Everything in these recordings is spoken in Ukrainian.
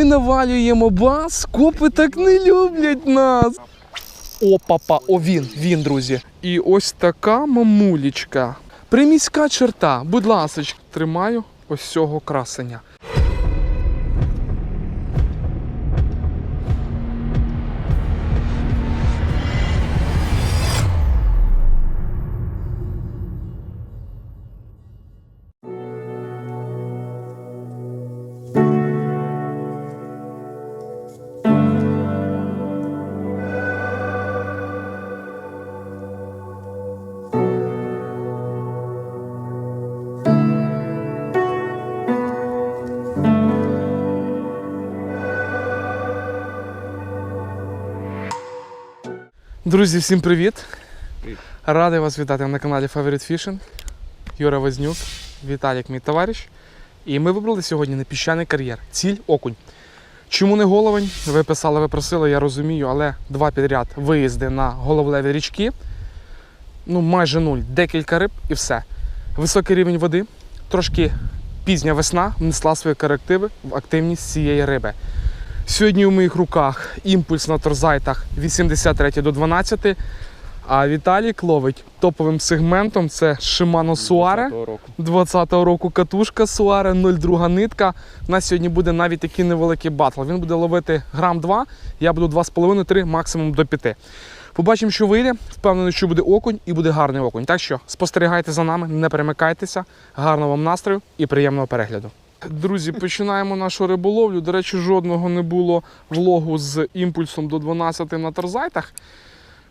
Ми навалюємо бас, копи так не люблять нас. О, папа, о, він, він, друзі. І ось така мамулічка. Приміська черта, будь ласка, тримаю ось цього красення. Друзі, всім привіт! Привіт. Радий вас вітати на каналі Favorite Fishing. Юра Вознюк, Віталік, мій товариш. І ми вибрали сьогодні на піщаний кар'єр. Ціль окунь. Чому не головень? Ви писали, ви просили, я розумію, але два підряд виїзди на головлеві річки. Ну, майже нуль, декілька риб і все. Високий рівень води, трошки пізня весна внесла свої корективи в активність цієї риби. Сьогодні у моїх руках імпульс на торзайтах 83 до 12. А Віталік ловить топовим сегментом. Це Shimano. 20-го 20-го року катушка Суаре, 0,2 нитка. У нас сьогодні буде навіть такий невеликий батл. Він буде ловити грам 2, я буду 2,5-3, максимум до 5. Побачимо, що вийде. Впевнений, що буде окунь і буде гарний окунь. Так що спостерігайте за нами, не перемикайтеся. Гарного вам настрою і приємного перегляду. Друзі, починаємо нашу риболовлю. До речі, жодного не було влогу з імпульсом до 12 на торзайтах.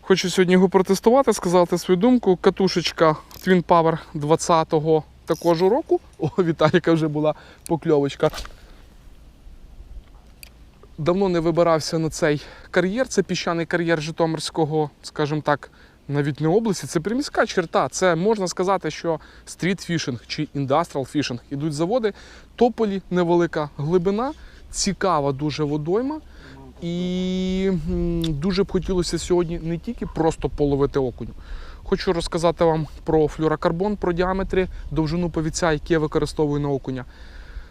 Хочу сьогодні його протестувати, сказати свою думку. Катушечка Twin Power 20-го також року. О, Віталіка вже була покльовочка. Давно не вибирався на цей кар'єр. Це піщаний кар'єр Житомирського, скажімо так, навіть не області. Це приміська черта. Це можна сказати, що стрітфішинг чи індастріал фішинг. Ідуть заводи, тополі, невелика глибина, цікава дуже водойма. І дуже б хотілося сьогодні не тільки просто половити окуню. Хочу розказати вам про флюрокарбон, про діаметри, довжину повіця, які я використовую на окуня.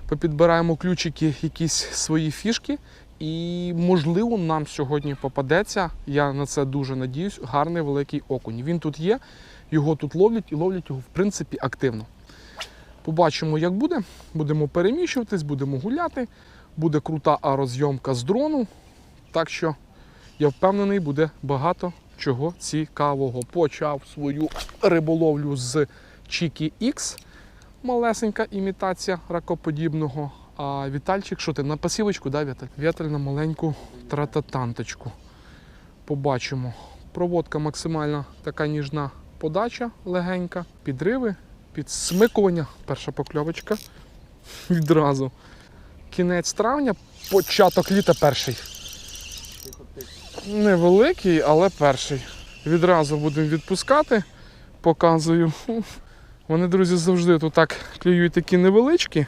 Попідбираємо ключики, якісь свої фішки, і можливо нам сьогодні попадеться. Я на це дуже надіюсь. Гарний великий окунь. Він тут є, його тут ловлять і ловлять його в принципі активно. Побачимо, як буде. Будемо переміщуватись, будемо гуляти. Буде крута аерозйомка з дрону. Так що я впевнений, буде багато чого цікавого. Почав свою риболовлю з Чікі X. Малесенька імітація ракоподібного. А Вітальчик, що ти на пасівочку, да, Віталь? Віталь на маленьку трататанточку. Побачимо. Проводка максимальна така ніжна подача легенька, підриви, підсмикування. Перша покльовочка. Відразу. Кінець травня, початок літа перший. Невеликий, але перший. Відразу будемо відпускати. Показую. Вони, друзі, завжди тут так клюють такі невеличкі.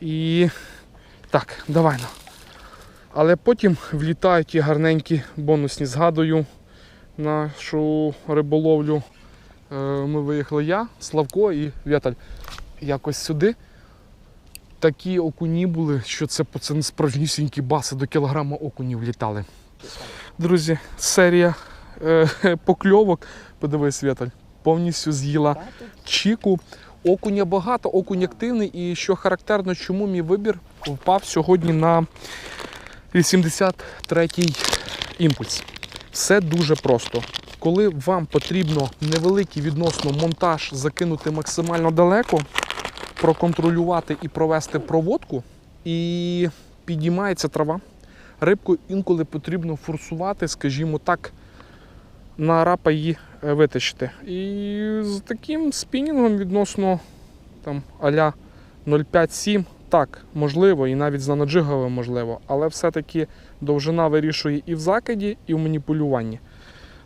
І так, давай. ну. Але потім влітають ті гарненькі бонусні. Згадую нашу риболовлю. Е, Ми виїхали я, Славко і Віталь. Якось сюди. Такі окуні були, що це пацани справжнісінькі баси до кілограма окунів літали. Друзі, серія е, покльовок. Подивись, Віталь, повністю з'їла чіку. Окуня багато, окунь активний. І що характерно, чому мій вибір впав сьогодні на 83-й імпульс. Все дуже просто. Коли вам потрібно невеликий відносно монтаж закинути максимально далеко, проконтролювати і провести проводку, і підіймається трава. Рибку інколи потрібно форсувати, скажімо так, на рапа її витащити. І з таким спінінгом відносно там, аля 0,5-7, так, можливо, і навіть з наноджиговим можливо, але все-таки довжина вирішує і в закиді, і в маніпулюванні.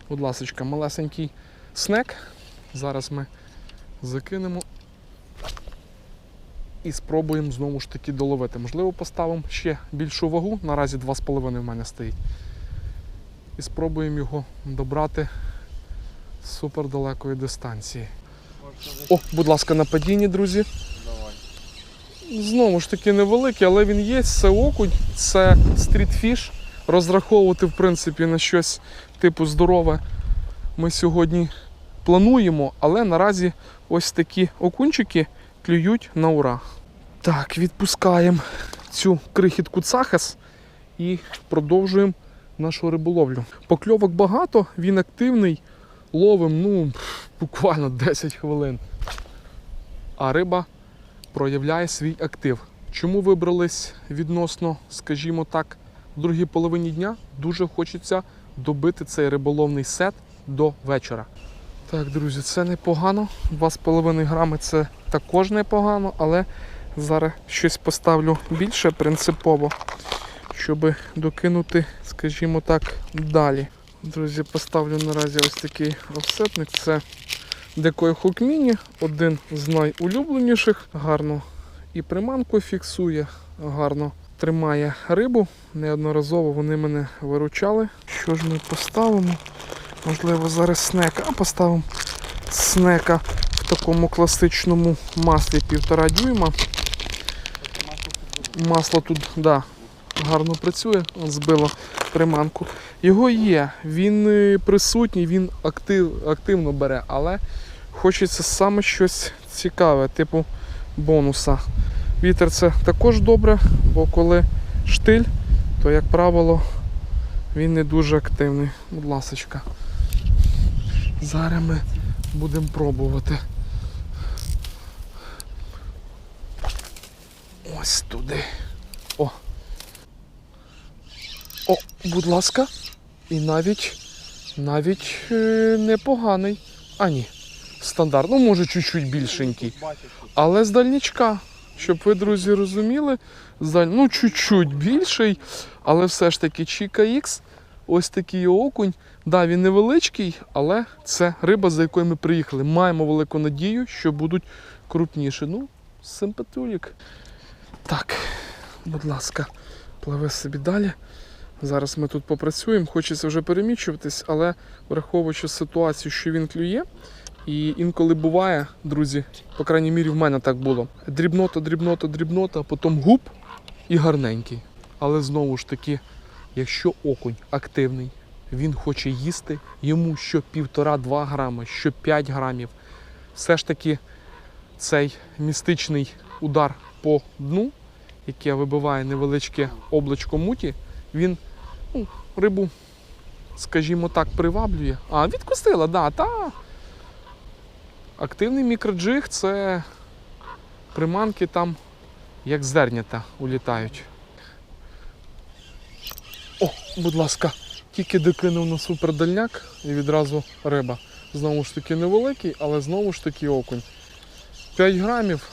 Будь ласка, малесенький снек. Зараз ми закинемо і спробуємо знову ж таки доловити. Можливо, поставимо ще більшу вагу. Наразі 2,5 в мене стоїть. І спробуємо його добрати з супердалекої дистанції. О, будь ласка, на падінні, друзі. Давай. Знову ж таки невеликий, але він є. Це окунь, це стрітфіш. Розраховувати, в принципі, на щось типу здорове ми сьогодні плануємо, але наразі ось такі окунчики клюють на ура. Так, відпускаємо цю крихітку цахас і продовжуємо нашу риболовлю. Покльовок багато, він активний, ловим ну, буквально 10 хвилин. А риба проявляє свій актив. Чому вибрались відносно, скажімо так, в другій половині дня? Дуже хочеться добити цей риболовний сет до вечора. Так, друзі, це непогано. 2,5 грами це також непогано, але зараз щось поставлю більше принципово, щоб докинути, скажімо так, далі. Друзі, поставлю наразі ось такий офсетник. Це Декой Hook Mini, один з найулюбленіших. Гарно і приманку фіксує, гарно тримає рибу. Неодноразово вони мене виручали. Що ж ми поставимо? Можливо, зараз снека, а поставимо снека в такому класичному маслі півтора дюйма. Масло тут, да, гарно працює, збило приманку. Його є, він е, присутній, він актив, активно бере, але хочеться саме щось цікаве, типу бонуса. Вітер це також добре, бо коли штиль, то, як правило, він не дуже активний. Будь ласочка. Зараз ми будемо пробувати. Ось туди. О. О, будь ласка. І навіть навіть е, непоганий. А ні. Стандарт. Ну, може, чуть-чуть більшенький. Але з дальнічка. Щоб ви, друзі, розуміли, з даль... ну, чуть-чуть більший, але все ж таки Чіка Х, ось такий окунь. Да, він невеличкий, але це риба, за якою ми приїхали. Маємо велику надію, що будуть крупніші. Ну, симпатюлік. Так, будь ласка, пливе собі далі. Зараз ми тут попрацюємо. Хочеться вже перемічуватись, але враховуючи ситуацію, що він клює. І інколи буває, друзі, по крайній мірі в мене так було. Дрібнота, дрібнота, дрібнота, потім губ і гарненький. Але знову ж таки, якщо окунь активний, він хоче їсти, йому що півтора-два грами, що 5 грамів, все ж таки цей містичний удар по дну, яке вибиває невеличке облачко муті, він ну, рибу, скажімо так, приваблює. А, відкусила, да, та. Активний мікроджиг це приманки там, як зернята, улітають. О, будь ласка, тільки докинув на супердальняк і відразу риба. Знову ж таки невеликий, але знову ж таки окунь. 5 грамів,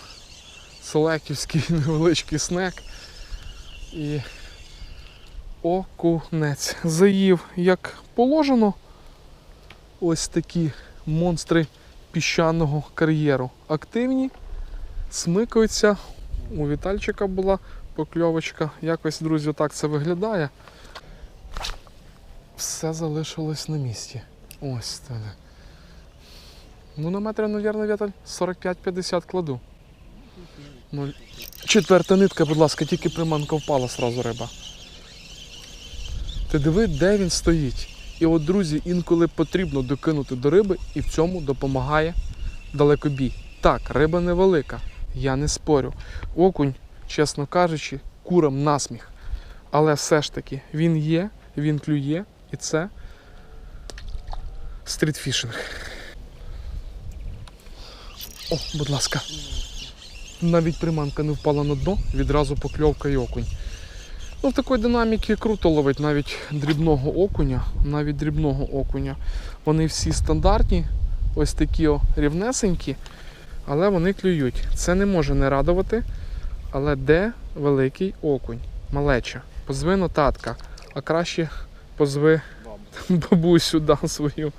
селеківський невеличкий снек. І окунець. Заїв як положено. Ось такі монстри піщаного кар'єру. Активні, смикаються. У Вітальчика була покльовочка. Якось, друзі, так це виглядає. Все залишилось на місці. Ось так. Ну, на метр, мабуть, Віталь 45-50 кладу. Ну, четверта нитка, будь ласка, тільки приманка впала, сразу риба. Ти диви, де він стоїть. І от, друзі, інколи потрібно докинути до риби, і в цьому допомагає далекобій. Так, риба невелика, я не спорю. Окунь, чесно кажучи, курам насміх. Але все ж таки він є, він клює, і це стрітфішинг. О, будь ласка. Навіть приманка не впала на дно, відразу покльовка і окунь. Ну, в такої динаміки круто ловить навіть дрібного окуня, навіть дрібного окуня. Вони всі стандартні, ось такі о, рівнесенькі, але вони клюють. Це не може не радувати. Але де великий окунь? Малеча. Позви нотатка, а краще позви бабусю да, свою.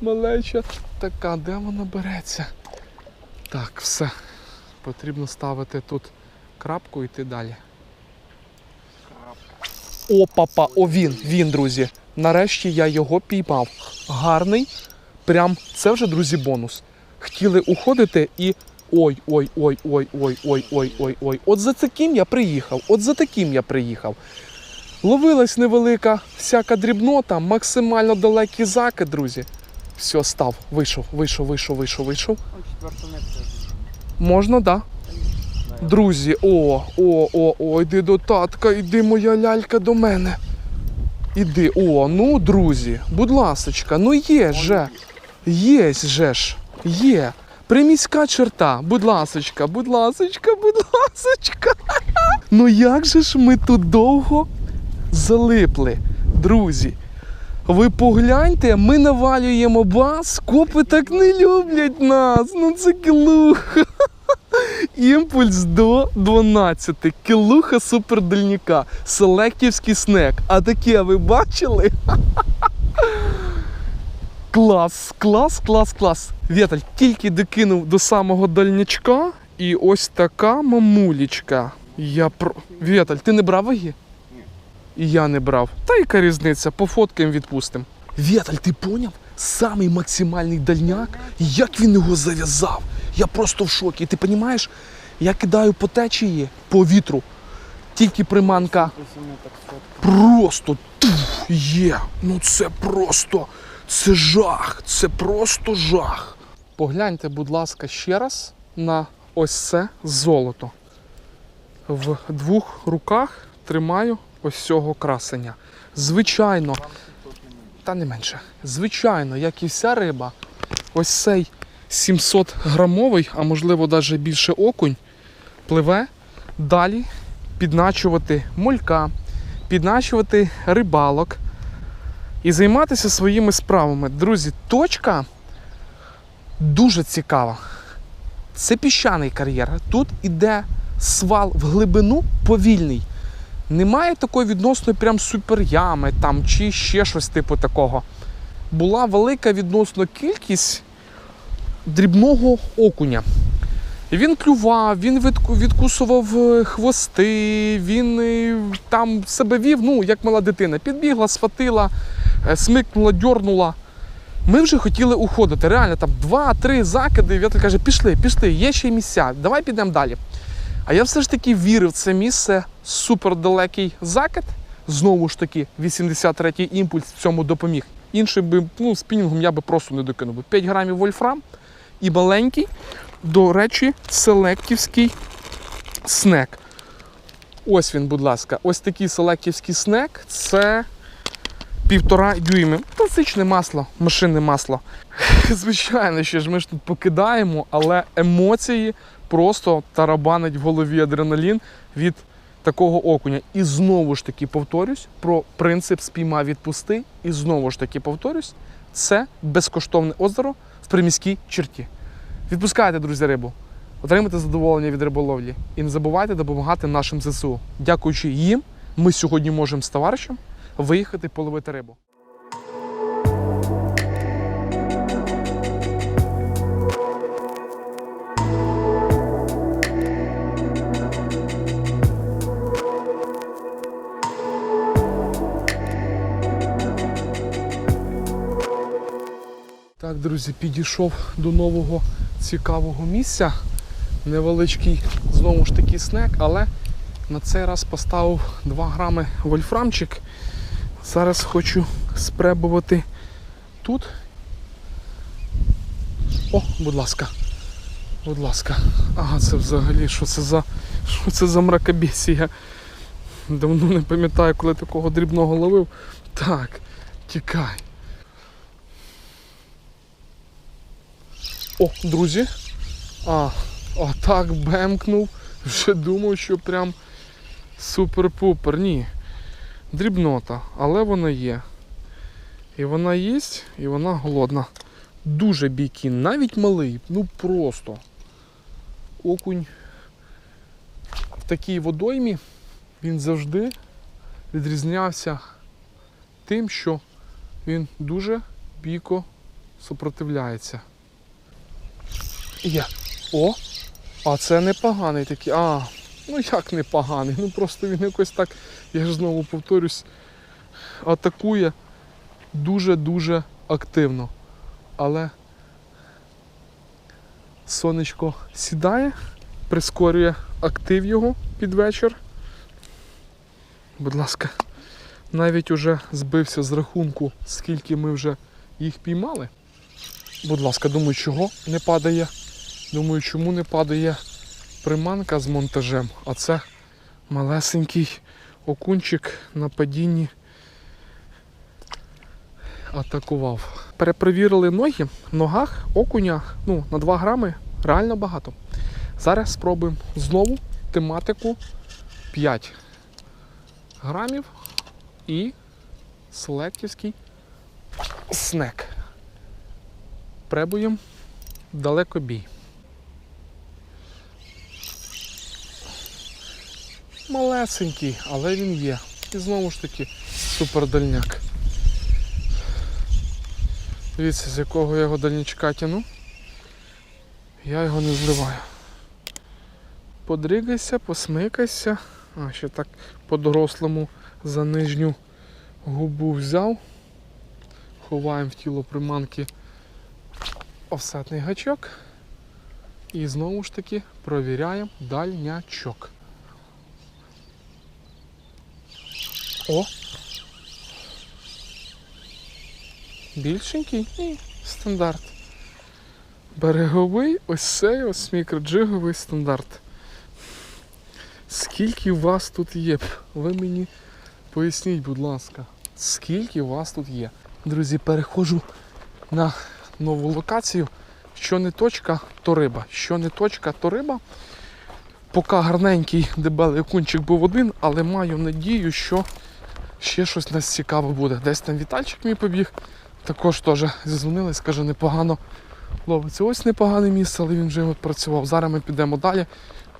Малеча така, де вона береться? Так, все. Потрібно ставити тут крапку і йти далі. О, папа, о він, він, друзі. Нарешті я його піймав. Гарний. Прям це вже, друзі, бонус. Хотіли уходити і Ой, ой, ой, ой, ой, ой, ой, ой, ой. От за таким я приїхав. От за таким я приїхав. Ловилась невелика всяка дрібнота, максимально далекі заки, друзі. Все, став, вийшов, вийшов, вийшов, вийшов, вийшов. Можна, да? Друзі, о, о, о, о, йди до татка, йди моя лялька до мене. Іди, о, ну, друзі, будь ласочка, ну є же. Є же ж. Є. Приміська черта, будь ласочка, будь ласочка, будь ласочка. Ну як же ж ми тут довго залипли, друзі? Ви погляньте, ми навалюємо бас, копи так не люблять нас. Ну це кілуха. Імпульс до 12. Кілуха супердальніка. Селектівський снек. А таке ви бачили? Клас, клас, клас, клас. Віталь тільки докинув до самого дальнячка, і ось така мамулічка. Я про. Віталь, ти не брав ваги? Ні. І я не брав. Та яка різниця, пофоткаємо, відпустимо. Віталь, ти поняв? Самий максимальний дальняк, як він його зав'язав. Я просто в шокі. Ти розумієш, я кидаю по течії, по вітру. Тільки приманка просто туф, є. Ну це просто. Це жах. Це просто жах. Погляньте, будь ласка, ще раз на ось це золото. В двох руках тримаю ось цього красення. Звичайно, та не менше. Звичайно, як і вся риба, ось цей 700 грамовий, а можливо навіть більше окунь, пливе далі підначувати молька, підначувати рибалок і займатися своїми справами. Друзі, точка дуже цікава. Це піщаний кар'єр. Тут іде свал в глибину повільний. Немає такої відносно прям суперями там, чи ще щось типу такого. Була велика відносно кількість дрібного окуня. Він клював, він відкусував е, хвости, він е, там себе вів, ну, як мала дитина. Підбігла, схватила, е, смикнула, дьорнула. Ми вже хотіли уходити. Реально, там два-три закиди. Віталь каже, пішли, пішли, є ще місця, давай підемо далі. А я все ж таки вірив в це місце супердалекий закид. Знову ж таки, 83-й імпульс в цьому допоміг. Інший би, ну, спінінгом я би просто не докинув. би. 5 грамів вольфрам і маленький, до речі, селектівський снек. Ось він, будь ласка, ось такий селектівський снек це півтора дюйми. Класичне масло, машинне масло. Звичайно, що ж ми ж тут покидаємо, але емоції просто тарабанить в голові адреналін від такого окуня. І знову ж таки повторюсь про принцип спійма відпусти. І знову ж таки повторюсь, це безкоштовне озеро в приміській черті. Відпускайте, друзі, рибу. Отримайте задоволення від риболовлі. І не забувайте допомагати нашим ЗСУ. Дякуючи їм, ми сьогодні можемо з товаришем виїхати половити рибу. Так, друзі, підійшов до нового цікавого місця. Невеличкий знову ж таки снек, але на цей раз поставив 2 грами вольфрамчик. Зараз хочу спробувати тут. О, будь ласка. Будь ласка. Ага, це взагалі що це за що це за мракобесія? Давно не пам'ятаю, коли такого дрібного ловив. Так, тікай. О, друзі. А, а так бемкнув. Вже думав, що прям супер-пупер. Ні. Дрібнота, але вона є. І вона є, і вона голодна. Дуже бійкін, навіть малий, ну просто. Окунь в такій водоймі він завжди відрізнявся тим, що він дуже бійко супротивляється. Є. О! А це непоганий такий. А, ну як непоганий? Ну просто він якось так, я ж знову повторюсь, атакує дуже-дуже активно. Але Сонечко сідає, прискорює актив його під вечір. Будь ласка, навіть уже збився з рахунку, скільки ми вже їх піймали. Будь ласка, думаю, чого не падає. Думаю, чому не падає приманка з монтажем, а це малесенький окунчик на падінні атакував. Перепровірили ноги. В ногах окуня ну, на 2 грами реально багато. Зараз спробуємо знову тематику 5 грамів і селектівський снек. Пребуємо далекобій. Малесенький, але він є. І знову ж таки супердальняк. Дивіться, з якого я його дальнячка тяну. Я його не зливаю. Подригайся, посмикайся. А, ще так по-дорослому за нижню губу взяв. Ховаємо в тіло приманки офсетний гачок. І знову ж таки провіряємо дальнячок. О! Більшенький? Ні, стандарт. Береговий ось цей ось мікроджиговий стандарт. Скільки вас тут є? Ви мені поясніть, будь ласка, скільки вас тут є? Друзі, переходжу на нову локацію. Що не точка, то риба. Що не точка, то риба. Поки гарненький дебелий окунчик був один, але маю надію, що ще щось нас цікаве буде. Десь там Вітальчик мій побіг. Також теж зізвонили, скаже, непогано ловиться. Ось непогане місце, але він вже працював. Зараз ми підемо далі,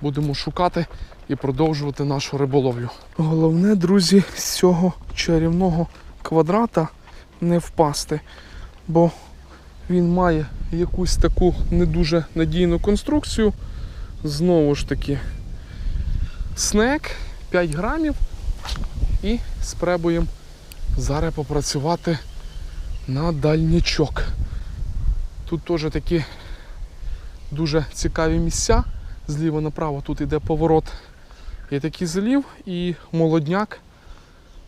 будемо шукати і продовжувати нашу риболовлю. Головне, друзі, з цього чарівного квадрата не впасти, бо він має якусь таку не дуже надійну конструкцію. Знову ж таки, снек 5 грамів і спробуємо зараз попрацювати на дальнячок. Тут теж такі дуже цікаві місця. Зліва направо тут йде поворот. Є такий залів і молодняк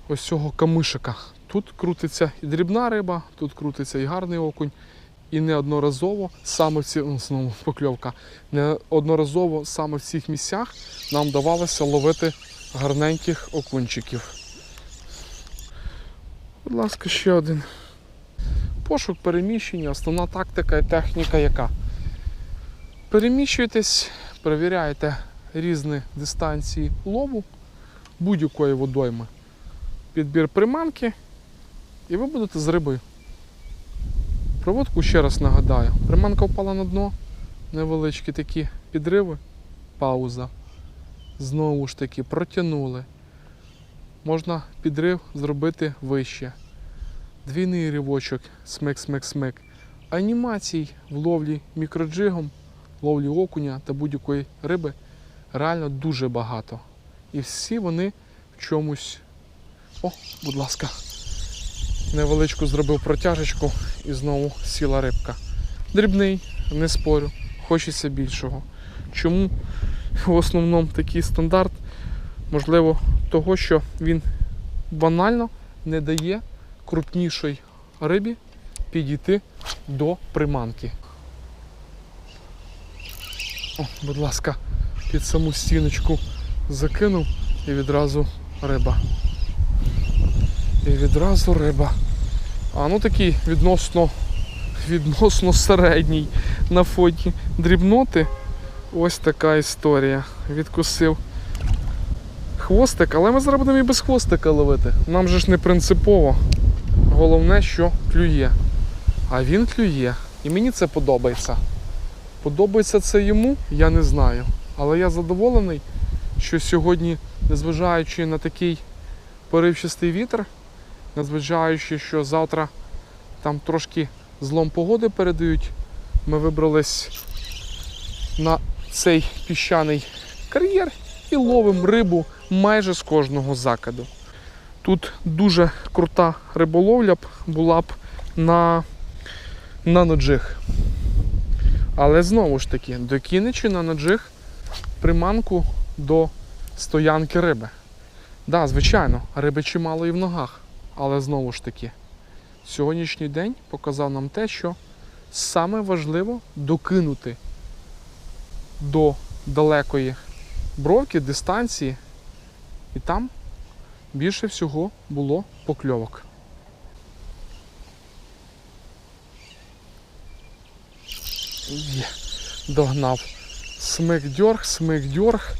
ось цього камишика. Тут крутиться і дрібна риба, тут крутиться і гарний окунь. І неодноразово саме в ці... О, знову покльовка. Неодноразово саме в цих місцях нам вдавалося ловити гарненьких окунчиків. Будь ласка, ще один. Пошук переміщення, основна тактика і техніка яка? Переміщуєтесь, перевіряєте різні дистанції лову будь-якої водойми, підбір приманки, і ви будете з рибою. Проводку ще раз нагадаю. Приманка впала на дно, невеличкі такі підриви, пауза. Знову ж таки протягнули. Можна підрив зробити вище. Двійний ривочок, смик-смик-смик. Анімацій в ловлі мікроджигом, ловлі окуня та будь-якої риби реально дуже багато. І всі вони в чомусь. О, будь ласка, невеличку зробив протяжечку і знову сіла рибка. Дрібний, не спорю, хочеться більшого. Чому в основному такий стандарт? Можливо, того, що він банально не дає крупнішій рибі підійти до приманки. О, будь ласка, під саму стіночку закинув і відразу риба. І відразу риба. А ну такий відносно відносно середній на фоні дрібноти. Ось така історія. Відкусив хвостик, але ми зараз будемо і без хвостика ловити. Нам же ж не принципово. Головне, що клює. А він клює. І мені це подобається. Подобається це йому, я не знаю. Але я задоволений, що сьогодні, незважаючи на такий поривчастий вітер, незважаючи, що завтра там трошки злом погоди передають, ми вибрались на цей піщаний кар'єр і ловимо рибу майже з кожного закиду. Тут дуже крута риболовля б була б на, на ноджих. Але знову ж таки, докинучи на наджиг приманку до стоянки риби. Так, да, звичайно, риби чимало і в ногах. Але знову ж таки, сьогоднішній день показав нам те, що саме важливо докинути до далекої бровки, дистанції, і там більше всього було покльовок. Є, догнав. Смик дьорг, смик дьорг.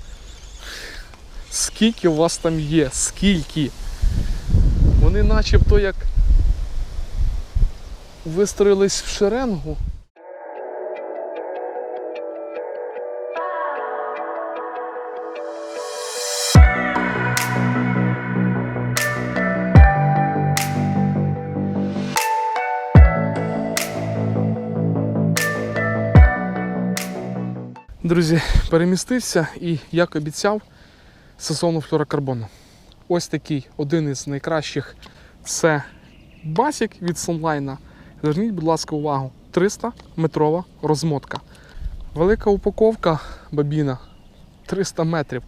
Скільки у вас там є? Скільки? Вони начебто як вистроїлись в шеренгу. Друзі, перемістився і, як обіцяв, сезону флюорокарбону. Ось такий один із найкращих це басік від Sunline. Зверніть, будь ласка, увагу, 300 метрова розмотка. Велика упаковка бабіна 300 метрів.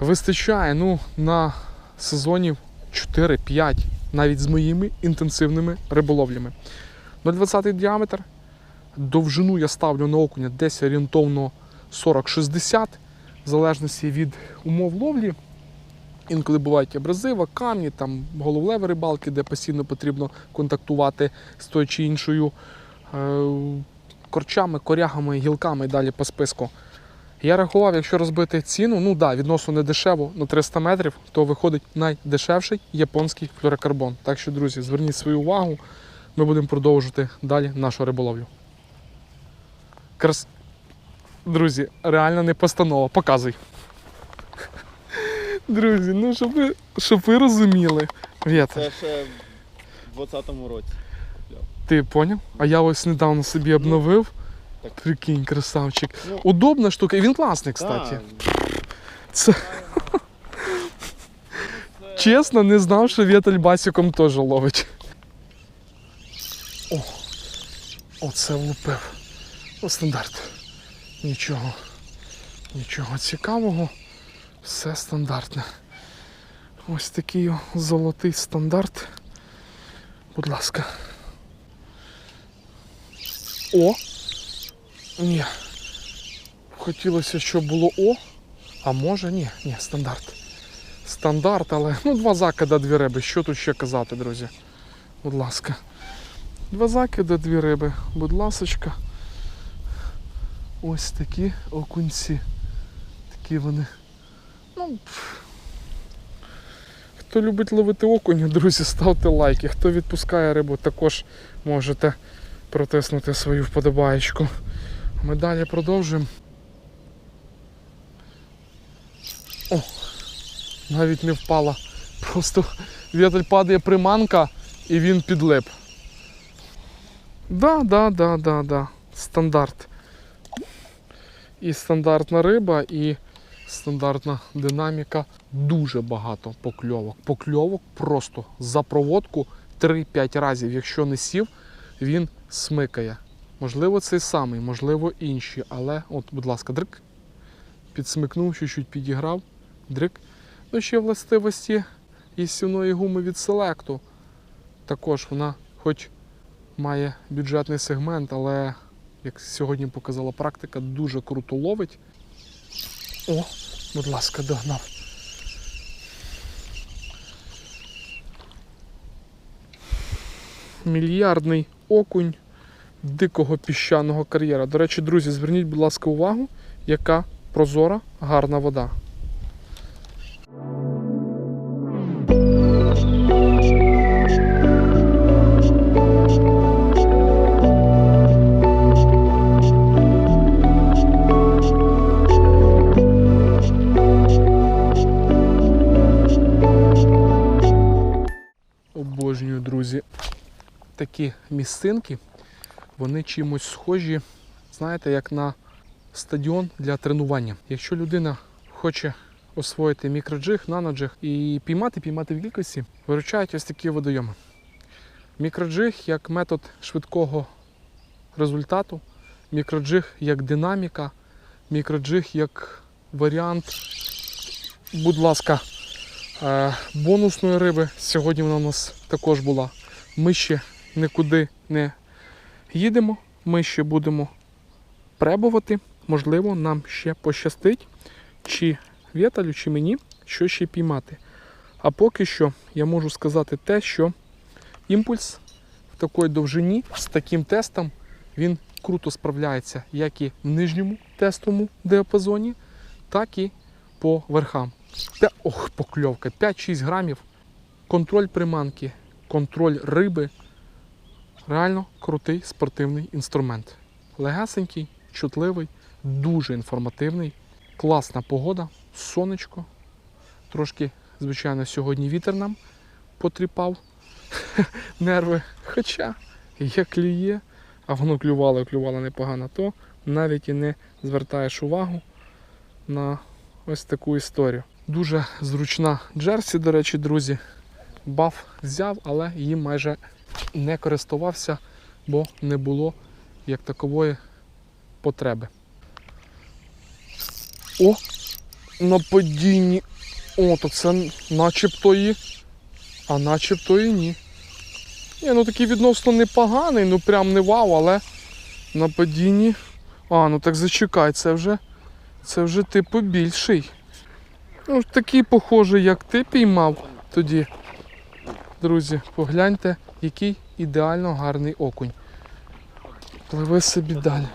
Вистачає ну, на сезонів 4-5, навіть з моїми інтенсивними риболовлями. 0,20 діаметр. Довжину я ставлю на окуня десь орієнтовно 40-60, в залежності від умов ловлі. Інколи бувають абразива, камні, там головлеві рибалки, де постійно потрібно контактувати з тою чи іншою е, корчами, корягами, гілками і далі по списку. Я рахував, якщо розбити ціну, ну да, відносно не дешево, на 300 метрів, то виходить найдешевший японський флюорокарбон. Так що, друзі, зверніть свою увагу, ми будемо продовжувати далі нашу риболовлю. Крас... Друзі, реально не постанова. Показуй. Друзі, ну щоб ви, щоб ви розуміли. Вєта, Це ще в 20-му році. ти поняв? А я ось недавно собі обновив. так. Прикинь, красавчик. Ну, Удобна штука, і він класний, кстати. Це... Чесно, не знав, що Вєтель басіком теж ловить. О, оце влупив. О, стандарт. Нічого. Нічого цікавого. Все стандартне. Ось такий золотий стандарт. Будь ласка. О! Ні. Хотілося, щоб було О. А може ні, ні, стандарт. Стандарт, але ну два закида, дві риби. Що тут ще казати, друзі? Будь ласка. Два закида, дві риби. Будь ласочка. Ось такі окунці. Такі вони. Ну. Хто любить ловити окунь, друзі, ставте лайки. Хто відпускає рибу, також можете протиснути свою вподобаєчку. Ми далі продовжуємо. О, навіть не впала. Просто вітель падає приманка і він підлип. Да, да, да, да, да. Стандарт. І стандартна риба, і стандартна динаміка. Дуже багато покльовок. Покльовок просто за проводку 3-5 разів. Якщо не сів, він смикає. Можливо, цей самий, можливо, інші. Але, от, будь ласка, дрик. Підсмикнув, чуть-чуть підіграв. Дрик. Ну, ще властивості істівної гуми від селекту. Також вона, хоч має бюджетний сегмент, але, як сьогодні показала практика, дуже круто ловить. О, будь ласка, догнав. Мільярдний окунь дикого піщаного кар'єра. До речі, друзі, зверніть, будь ласка, увагу, яка прозора, гарна вода. Такі місцинки, вони чимось схожі, знаєте, як на стадіон для тренування. Якщо людина хоче освоїти мікроджиг, наноджиг і піймати, піймати в кількості, виручають ось такі водойоми. Мікроджиг як метод швидкого результату Мікроджиг як динаміка, мікроджиг як варіант, будь ласка, е, бонусної риби. Сьогодні вона у нас також була. Ми ще нікуди не їдемо, ми ще будемо пребувати. Можливо, нам ще пощастить, чи Вєталю, чи мені, що ще піймати. А поки що я можу сказати те, що імпульс в такій довжині з таким тестом він круто справляється як і в нижньому тестовому діапазоні, так і по верхам. Та, ох, покльовка, 5-6 грамів. Контроль приманки, контроль риби. Реально крутий спортивний інструмент. Легасенький, чутливий, дуже інформативний. Класна погода, сонечко. Трошки, звичайно, сьогодні вітер нам потріпав нерви. Хоча як клює, а воно клювало клювало непогано, то навіть і не звертаєш увагу на ось таку історію. Дуже зручна джерсі, до речі, друзі. Баф взяв, але їм майже не користувався, бо не було як такової потреби. О! На падінні. О, то це начебто і. А начебто і ні. Ні, ну такий відносно непоганий, ну прям не вау, але на падінні. А, ну так зачекай, це вже. Це вже типу більший. Ну, такий похожий, як ти піймав тоді. Друзі, погляньте, який ідеально гарний окунь. Пливи собі далі.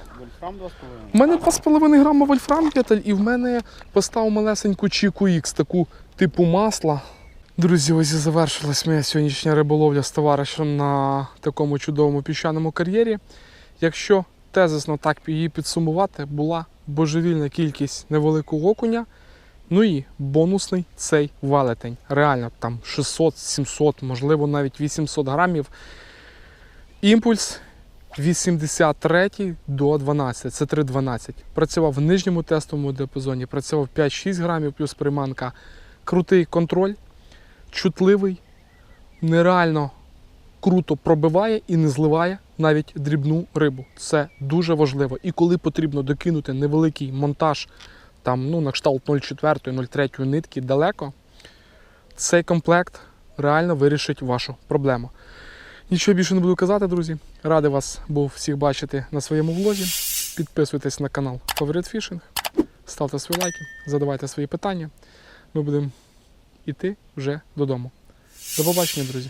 У мене 2,5 грама вольфрам петель, і в мене поставив малесеньку Чіку X, таку типу масла. Друзі, ось і завершилась моя сьогоднішня риболовля з товаришем на такому чудовому піщаному кар'єрі. Якщо тезисно так її підсумувати, була божевільна кількість невеликого окуня. Ну і бонусний цей велетень. Реально там 600, 700, можливо навіть 800 грамів. Імпульс 83 до 12, це 3,12. Працював в нижньому тестовому діапазоні, працював 5-6 грамів плюс приманка. Крутий контроль, чутливий, нереально круто пробиває і не зливає навіть дрібну рибу. Це дуже важливо. І коли потрібно докинути невеликий монтаж, там, ну, на кшталт 0,4-0,3 нитки далеко, цей комплект реально вирішить вашу проблему. Нічого більше не буду казати, друзі. Радий вас був всіх бачити на своєму влозі. Підписуйтесь на канал Favorite Fishing, ставте свої лайки, задавайте свої питання. Ми будемо йти вже додому. До побачення, друзі!